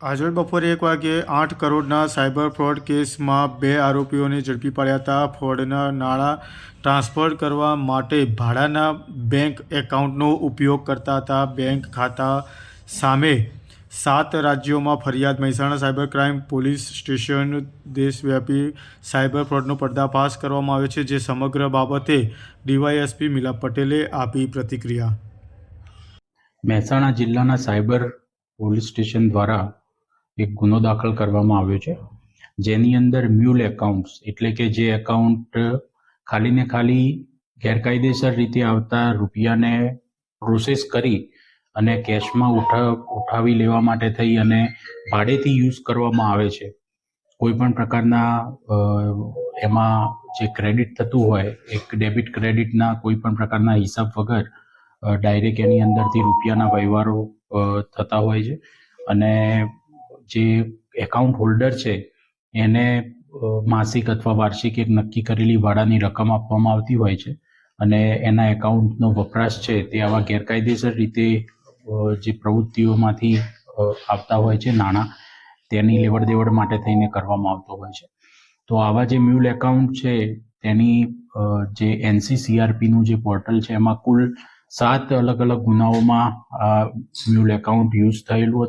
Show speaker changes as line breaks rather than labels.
આજરોજ બપોરે એક વાગ્યે આઠ કરોડના સાયબર ફ્રોડ કેસમાં બે આરોપીઓને ઝડપી પાડ્યા હતા. ફ્રોડના નાણાં ટ્રાન્સફર કરવા માટે ભાડાના બેંક એકાઉન્ટનો ઉપયોગ કરતા હતા. બેંક ખાતા સામે સાત રાજ્યોમાં ફરિયાદ, Mehsana cyber crime police station, દેશવ્યાપી સાયબર ફ્રોડનો પર્દાફાશ કરવામાં આવ્યો છે, જે સમગ્ર બાબતે ડીવાયએસપી મિલા પટેલે આપી પ્રતિક્રિયા.
મહેસાણા જિલ્લાના સાયબર પોલીસ સ્ટેશન દ્વારા એક ગુનો દાખલ કરવામાં આવ્યો છે. જેની અંદર મ્યુલ એકાઉન્ટ્સ એટલે કે જે એકાઉન્ટ ખાલી ને ખાલી ગેરકાયદેસર રીતે આવતા રૂપિયાને પ્રોસેસ કરી અને કેશમાં ઉઠા, ઉઠાવી લેવા માટે થઈ અને ભાડેથી યુઝ કરવામાં આવે છે. કોઈ પણ પ્રકારના એમાં જે ક્રેડિટ થતું હોય, એક ડેબિટ ક્રેડિટના કોઈ પણ પ્રકારના હિસાબ વગર ડાયરેક્ટ એની અંદરથી રૂપિયાના વ્યવહારો થતા હોય છે. અને જે એકાઉન્ટ હોલ્ડર છે, એને માસિક અથવા વાર્ષિક એક નક્કી કરેલી ભાડાની રકમ આપવામાં આવતી હોય છે અને એના એકાઉન્ટનો વપરાશ છે તે આવા ગેરકાયદેસર રીતે જે પ્રવૃત્તિઓમાંથી આવતા હોય છે નાણાં, તેની લેવડ દેવડ માટે થઈને કરવામાં આવતો હોય છે. તો આવા જે મ્યુલ એકાઉન્ટ છે તેની જે એનસીસીઆરપીનું જે પોર્ટલ છે એમાં કુલ સાત અલગ અલગ ગુનાઓમાં આ મ્યુલ એકાઉન્ટ યુઝ થયેલું હતું.